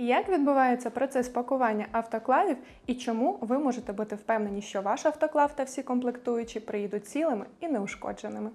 Як відбувається процес пакування автоклавів і чому ви можете бути впевнені, що ваш автоклав та всі комплектуючі приїдуть цілими і неушкодженими?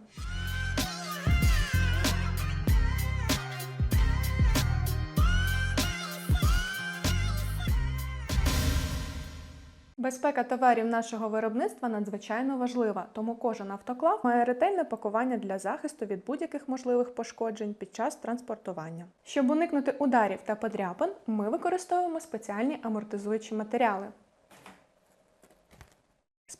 Безпека товарів нашого виробництва надзвичайно важлива, тому кожен автоклав має ретельне пакування для захисту від будь-яких можливих пошкоджень під час транспортування. Щоб уникнути ударів та подряпин, ми використовуємо спеціальні амортизуючі матеріали.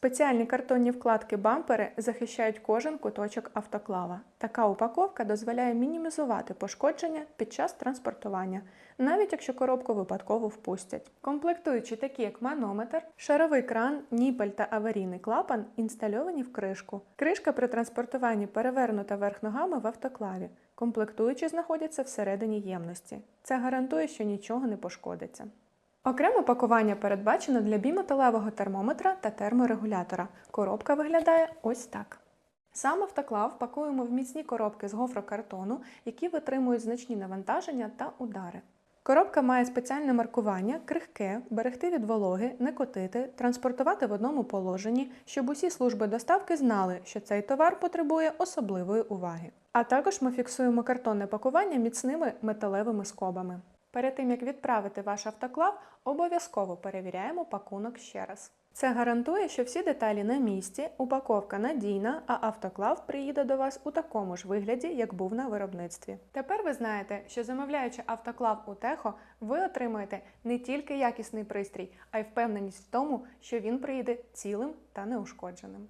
Спеціальні картонні вкладки бампери захищають кожен куточок автоклава. Така упаковка дозволяє мінімізувати пошкодження під час транспортування, навіть якщо коробку випадково впустять. Комплектуючі такі як манометр, шаровий кран, ніпель та аварійний клапан інстальовані в кришку. Кришка при транспортуванні перевернута верх ногами в автоклаві. Комплектуючі знаходяться всередині ємності. Це гарантує, що нічого не пошкодиться. Окреме пакування передбачено для біметалевого термометра та терморегулятора. Коробка виглядає ось так. Сам автоклав пакуємо в міцні коробки з гофрокартону, які витримують значні навантаження та удари. Коробка має спеціальне маркування, крихке, берегти від вологи, не котити, транспортувати в одному положенні, щоб усі служби доставки знали, що цей товар потребує особливої уваги. А також ми фіксуємо картонне пакування міцними металевими скобами. Перед тим як відправити ваш автоклав, обов'язково перевіряємо пакунок ще раз. Це гарантує, що всі деталі на місці, упаковка надійна, а автоклав приїде до вас у такому ж вигляді, як був на виробництві. Тепер ви знаєте, що замовляючи автоклав у Техо, ви отримаєте не тільки якісний пристрій, а й впевненість в тому, що він приїде цілим та неушкодженим.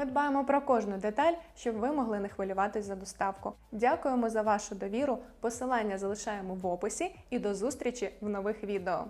Ми дбаємо про кожну деталь, щоб ви могли не хвилюватись за доставку. Дякуємо за вашу довіру. Посилання залишаємо в описі і до зустрічі в нових відео.